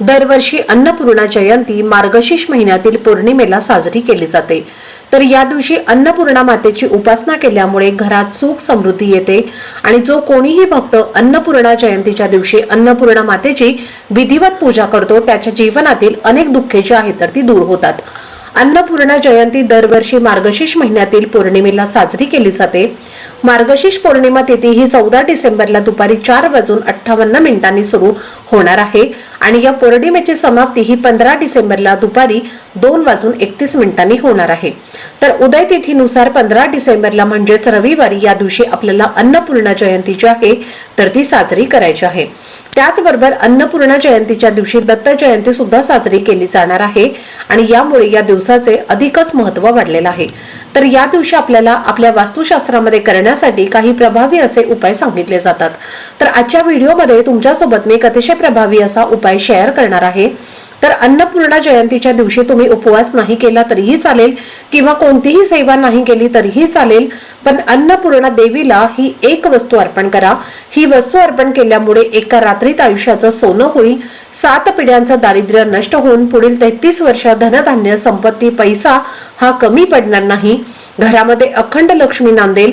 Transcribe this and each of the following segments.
दरवर्षी अन्नपूर्णा जयंती मार्गशीर्ष महिन्यातील पौर्णिमेला साजरी केली जाते. तर या दिवशी अन्नपूर्णा मातेची उपासना केल्यामुळे घरात सुख समृद्धी येते आणि जो कोणीही भक्त अन्नपूर्णा जयंतीच्या दिवशी अन्नपूर्णा मातेची विधिवत पूजा करतो त्याच्या जीवनातील अनेक दुःखे जी आहेत तर ती दूर होतात. अन्नपूर्णा जयंती दरवर्षी मार्गशीर्ष महिन्यातील पौर्णिमेला साजरी केली जाते. मार्गशीर्ष पौर्णिमा तिथी ही चौदा डिसेंबरला दुपारी चार वाजून अठ्ठावन्न मिनिटांनी सुरू होणार आहे आणि या पौर्णिमेची समाप्ती ही पंधरा डिसेंबरला दुपारी दोन वाजून एकतीस मिनिटांनी होणार आहे. तर उदय तिथीनुसार पंधरा डिसेंबरला म्हणजेच रविवारी या दिवशी आपल्याला अन्नपूर्णा जयंती जी आहे तर ती साजरी करायची आहे. त्याचबरोबर अन्नपूर्णा जयंतीच्या दिवशी दत्त जयंती सुद्धा साजरी केली जाणार आहे आणि यामुळे या दिवसाचे अधिकच महत्त्व वाढलेलं आहे. तर या दिवशी आपल्याला आपल्या वास्तुशास्त्रामध्ये करण्यासाठी काही प्रभावी असे उपाय सांगितले जातात. तर आजच्या व्हिडिओमध्ये तुमच्यासोबत मी एक अतिशय प्रभावी असा उपाय शेअर करणार आहे. तर अन्नपूर्णा जयंतीच्या दिवशी तुम्ही उपवास नाही केला तरीही चालेल किंवा कोणतीही सेवा नाही केली तरीही चालेल. पण अन्नपूर्णा देवीला ही एक वस्तू अर्पण करा. ही वस्तू अर्पण केल्यामुळे एका रात्रीत आयुष्याचं सोनं होईल. सात पिढ्यांचं दारिद्र्य नष्ट होऊन पुढील तेहतीस वर्ष धनधान्य संपत्ती पैसा हा कमी पडणार नाही. घरामध्ये अखंड लक्ष्मी नांदेल.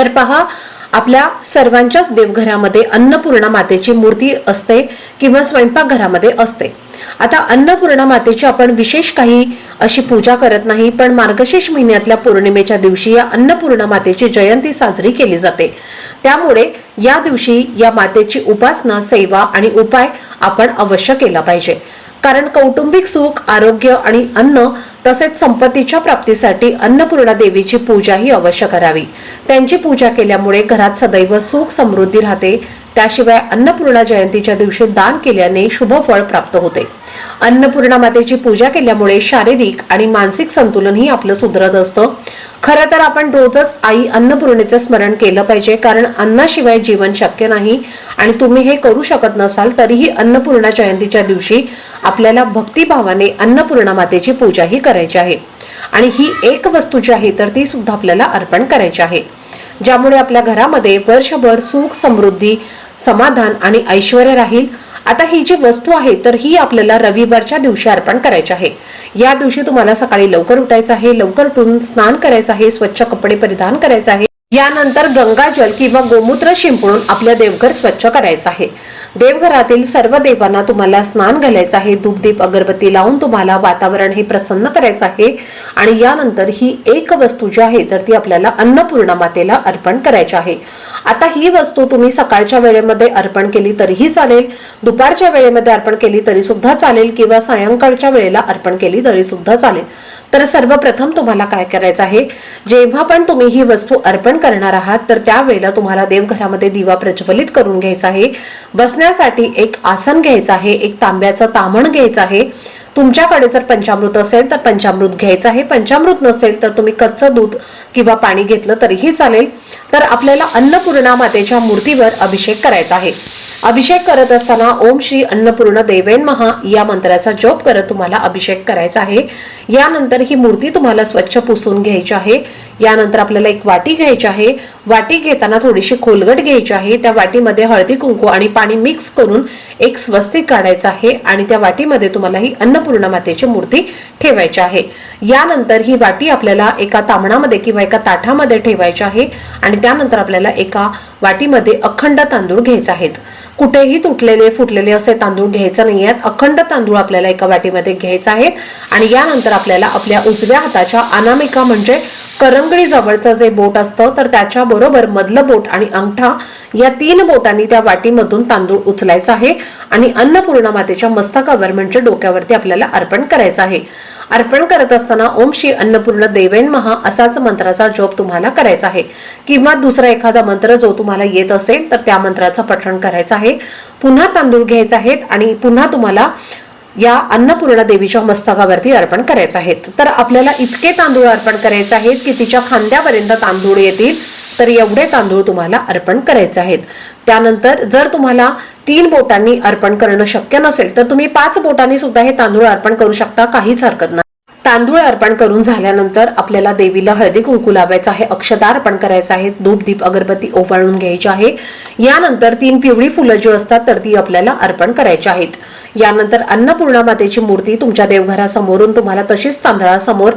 तर पहा आपल्या सर्वांच्याच देवघरामध्ये अन्नपूर्णा मातेची मूर्ती असते किंवा स्वयंपाकघरामध्ये असते. आता अन्नपूर्णा मातेची आपण विशेष काही अशी पूजा करत नाही पण मार्गशीर्ष महिन्यातल्या पौर्णिमेच्या दिवशी या अन्नपूर्णा मातेची जयंती साजरी केली जाते. त्यामुळे या दिवशी या मातेची उपासना सेवा आणि उपाय आपण अवश्य केला पाहिजे. कारण कौटुंबिक सुख आरोग्य आणि अन्न तसेच संपत्तीच्या प्राप्तीसाठी अन्नपूर्णा देवीची पूजा ही अवश्य करावी. त्यांची पूजा केल्यामुळे घरात सदैव सुख समृद्धी राहते. त्याशिवाय अन्नपूर्णा जयंतीच्या दिवशी दान केल्याने शुभ फळ प्राप्त होते. अन्नपूर्णा मातेची पूजा केल्यामुळे शारीरिक आणि मानसिक संतुलनही आपलं सुधरत असतं. खरं तर आपण रोजच आई अन्नपूर्णेचं स्मरण केलं पाहिजे कारण अन्नाशिवाय जीवन शक्य नाही. आणि तुम्ही हे करू शकत नसाल तरीही अन्नपूर्णा जयंतीच्या दिवशी आपल्याला भक्तिभावाने अन्नपूर्णा मातेची पूजा ही करायची आहे. आणि ही एक वस्तू जी आहे तर ती सुद्धा आपल्याला अर्पण करायची आहे. ज्यामुळे आपल्या घरामध्ये वर्षभर सुख समृद्धी समाधान आणि ऐश्वर राहील. आता ही जी वस्तू आहे तर ही आपल्याला रविवारच्या दिवशी अर्पण करायची आहे. या दिवशी तुम्हाला सकाळी लवकर उठायचं आहे लवकर उठून स्नान करायचं आहे स्वच्छ कपडे परिधान करायचं आहे. यानंतर गंगाजल किंवा गोमूत्र शिंपडून आपलं देवघर स्वच्छ करायचं आहे. देवघरातील सर्व देवांना तुम्हाला स्नान घालायचं आहे धूपदीप अगरबत्ती लावून तुम्हाला वातावरण हे प्रसन्न करायचं आहे. आणि यानंतर ही एक वस्तू जी आहे तर ती आपल्याला अन्नपूर्णा मातेला अर्पण करायची आहे. आता ही वस्तू तुम्ही सकाळच्या वेळेमध्ये अर्पण केली तरीही चालेल दुपारच्या वेळेमध्ये अर्पण केली तरी सुद्धा चालेल किंवा सायंकाळच्या वेळेला अर्पण केली तरी सुद्धा चालेल. तर सर्वप्रथम तुम्हाला काय करायचं आहे? जेव्हा पण तुम्ही ही वस्तू अर्पण करणार आहात तर त्यावेळेला तुम्हाला देवघरामध्ये दिवा प्रज्वलित करून घ्यायचा आहे. बसण्यासाठी एक आसन घ्यायचं आहे एक तांब्याचं तामण घ्यायचं आहे. तुमच्याकडे जर पंचामृत असेल तर पंचामृत घ्यायचं आहे. पंचामृत नसेल तर तुम्ही कच्चं दूध किंवा पाणी घेतलं तरीही चालेल. तर आपल्याला अन्नपूर्णा मातेच्या मूर्तीवर अभिषेक करायचा आहे. अभिषेक करत असताना ओम श्री अन्नपूर्ण देवेन महा या मंत्राचा जप करत तुम्हाला अभिषेक करायचा आहे. यानंतर ही मूर्ती तुम्हाला स्वच्छ पुसून घ्यायची आहे. यानंतर आपल्याला एक वाटी घ्यायची आहे. वाटी घेताना थोडीशी खोलगट घ्यायची आहे. त्या वाटीमध्ये हळदी कुंकू आणि पाणी मिक्स करून एक स्वस्तिक काढायचं आहे आणि त्या वाटीमध्ये तुम्हाला ही अन्नपूर्णा मातेची मूर्ती ठेवायची आहे. यानंतर ही वाटी आपल्याला एका तांबणामध्ये किंवा एका ताठामध्ये ठेवायची आहे आणि त्यानंतर आपल्याला एका वाटीमध्ये अखंड तांदूळ घ्यायचे आहेत. कुठेही तुटलेले फुटलेले असे तांदूळ घ्यायचे नाही आहेत. अखंड तांदूळ आपल्याला एका वाटीमध्ये घ्यायचा आहे आणि यानंतर आपल्याला आपल्या उजव्या हाताच्या अनामिका म्हणजे करंग जवळचं जे बोट असतं तर त्याच्या बरोबर मधलं बोट आणि अंगठा या तीन बोटांनी त्या वाटीमधून तांदूळ उचलायचा आहे आणि अन्नपूर्णा मातेच्या मस्तकावर म्हणजे डोक्यावरती आपल्याला अर्पण करायचं आहे. अर्पण करत असताना ओम श्री अन्नपूर्ण देवेन महा असाच मंत्राचा जप तुम्हाला करायचा आहे. किंवा दुसरा एखादा मंत्र जो तुम्हाला येत असेल तर त्या मंत्राचं पठण करायचं आहे. पुन्हा तांदूळ घ्यायचे आहेत आणि पुन्हा तुम्हाला या अन्नपूर्णा देवीच्या मस्तकावरती अर्पण करायचे आहेत. तर आपल्याला इतके तांदूळ अर्पण करायचे आहेत की तिच्या खांद्यापर्यंत तांदूळ येतील तर एवढे तांदूळ तुम्हाला अर्पण करायचे आहेत. त्यानंतर जर तुम्हाला तीन बोटांनी अर्पण करणं शक्य नसेल तर तुम्ही पाच बोटांनी सुद्धा हे तांदूळ अर्पण करू शकता काहीच हरकत नाही. तांदूळ अर्पण करून झाल्यानंतर आपल्याला देवीला हळदी कुंकू लावायचं आहे अक्षता अर्पण करायचं आहे धूप दीप अगरबत्ती ओवाळून घ्यायची आहे. यानंतर तीन पिवळी फुलं जी असतात तर ती आपल्याला अर्पण करायची आहेत. यानंतर अन्नपूर्णा मातेची मूर्ती तुमच्या देवघरासमोरून तुम्हाला तशीच तांदळासमोर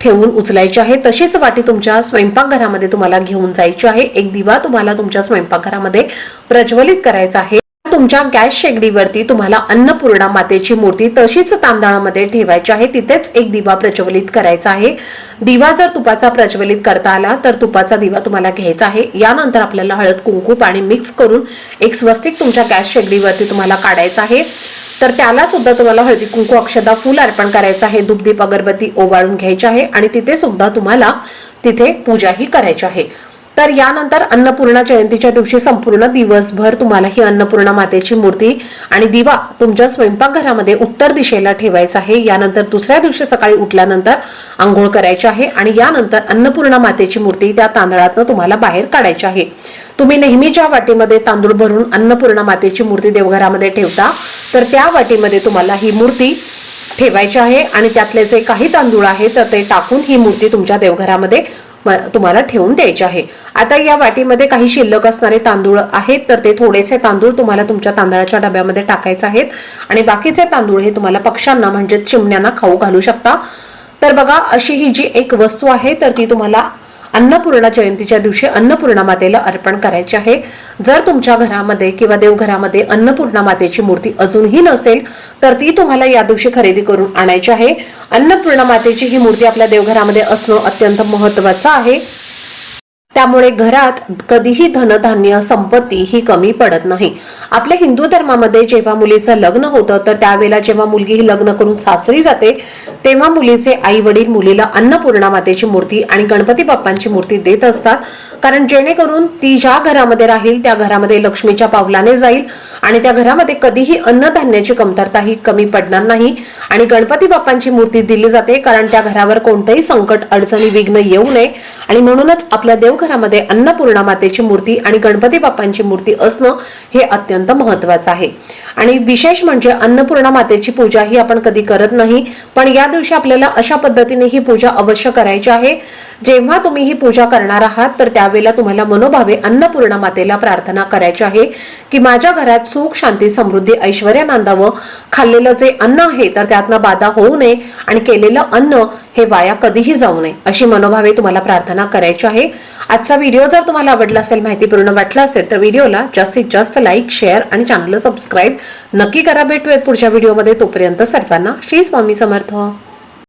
ठेवून उचलायची आहे. तशीच वाटी तुमच्या स्वयंपाकघरामध्ये तुम्हाला घेऊन जायची आहे. एक दिवा तुम्हाला तुमच्या स्वयंपाकघरामध्ये प्रज्वलित करायचा आहे. तुमच्या गॅस शेगडीवरती तुम्हाला अन्नपूर्णा मातेची मूर्ती तशीच तांदळामध्ये ठेवायची आहे. तिथेच एक दिवा प्रज्वलित करायचा आहे. दिवा जर तुपाचा प्रज्वलित करता आला तर तुपाचा दिवा तुम्हाला घ्यायचा आहे. यानंतर आपल्याला हळद कुंकू पाणी मिक्स करून एक स्वस्तिक तुमच्या गॅस शेगडीवरती तुम्हाला काढायचा आहे. तर त्याला सुद्धा तुम्हाला हळदी कुंकू अक्षदा फुल अर्पण करायचं आहे. दुग्धीप अगरबत्ती ओवाळून घ्यायची आहे. आणि तिथे सुद्धा तुम्हाला तिथे पूजाही करायची आहे. तर यानंतर अन्नपूर्णा जयंतीच्या दिवशी संपूर्ण दिवसभर तुम्हाला ही अन्नपूर्णा मातेची मूर्ती आणि दिवा तुमच्या स्वयंपाकघरामध्ये उत्तर दिशेला ठेवायचा आहे. यानंतर दुसऱ्या दिवशी सकाळी उठल्यानंतर आंघोळ करायची आहे आणि यानंतर अन्नपूर्णा मातेची मूर्ती त्या तांदळातनं तुम्हाला बाहेर काढायची आहे. तुम्ही नेहमी ज्या वाटीमध्ये तांदूळ भरून अन्नपूर्णा मातेची मूर्ती देवघरामध्ये ठेवता तर त्या वाटीमध्ये तुम्हाला ही मूर्ती ठेवायची आहे आणि त्यातले जे काही तांदूळ आहेत तर ते टाकून ही मूर्ती तुमच्या देवघरामध्ये तुम्हाला ठेवून द्यायचे आहे. आता या वाटीमध्ये काही शिल्लक असणारे तांदूळ आहेत तर ते थोडेसे तांदूळ तुम्हाला तुमच्या तांदळाच्या डब्यामध्ये टाकायचे आहेत. आणि बाकीचे तांदूळ हे तुम्हाला पक्ष्यांना म्हणजे चिमण्यांना खाऊ घालू शकता. तर बघा अशी ही जी एक वस्तू आहे तर ती तुम्हाला अन्नपूर्णा जयंतीच्या दिवशी अन्नपूर्णा मातेला अर्पण करायचे आहे. जर तुमच्या घरामध्ये किंवा देवघरामध्ये अन्नपूर्णा मातेची मूर्ती अजूनही नसेल तर ती तुम्हाला या दिवशी खरेदी करून आणायची आहे. अन्नपूर्णा मातेची ही मूर्ती आपल्या देवघरामध्ये असणं अत्यंत महत्वाचं आहे. त्यामुळे घरात कधीही धनधान्य संपत्ती ही कमी पडत नाही. आपल्या हिंदू धर्मामध्ये जेव्हा मुलीचं लग्न होतं तर त्यावेळेला जेव्हा मुलगी ही लग्न करून सासरी जाते तेव्हा मुलीचे आई वडील मुलीला अन्नपूर्णा मातेची मूर्ती आणि गणपती बाप्पांची मूर्ती देत असतात. कारण जेणेकरून ती ज्या घरामध्ये राहील त्या घरामध्ये लक्ष्मीच्या पावलाने जाईल आणि त्या घरामध्ये कधीही अन्नधान्याची कमतरता ही कमी पडणार नाही आणि गणपती बाप्पांची मूर्ती दिली जाते कारण त्या घरावर कोणतंही संकट अडचणी विघ्न येऊ नये. आणि म्हणूनच आपल्या घरामध्ये अन्नपूर्णा मातेची मूर्ती आणि गणपती बाप्पांची मूर्ती असणं हे अत्यंत महत्वाचं आहे. आणि विशेष म्हणजे अन्नपूर्णा मातेची पूजा ही आपण कधी करत नाही पण या दिवशी आपल्याला अशा पद्धतीने ही पूजा अवश्य करायची आहे. जेव्हा तुम्ही ही पूजा करणार आहात तर त्यावेळेला तुम्हाला मनोभावे अन्नपूर्णा मातेला प्रार्थना करायची आहे की माझ्या घरात सुख शांती समृद्धी ऐश्वर्या नांदावं खाल्लेलं जे अन्न आहे तर त्यातनं बाधा होऊ नये आणि केलेलं अन्न हे वाया कधीही जाऊ नये अशी मनोभावे तुम्हाला प्रार्थना करायची आहे. आजचा व्हिडिओ जर तुम्हाला आवडला असेल माहितीपूर्ण वाटला असेल तर व्हिडिओला जास्तीत जास्त लाईक शेअर आणि चॅनलला सबस्क्राईब नक्की करा. भेटूयात पुढच्या व्हिडिओमध्ये. तोपर्यंत सर्वांना श्री स्वामी समर्थ.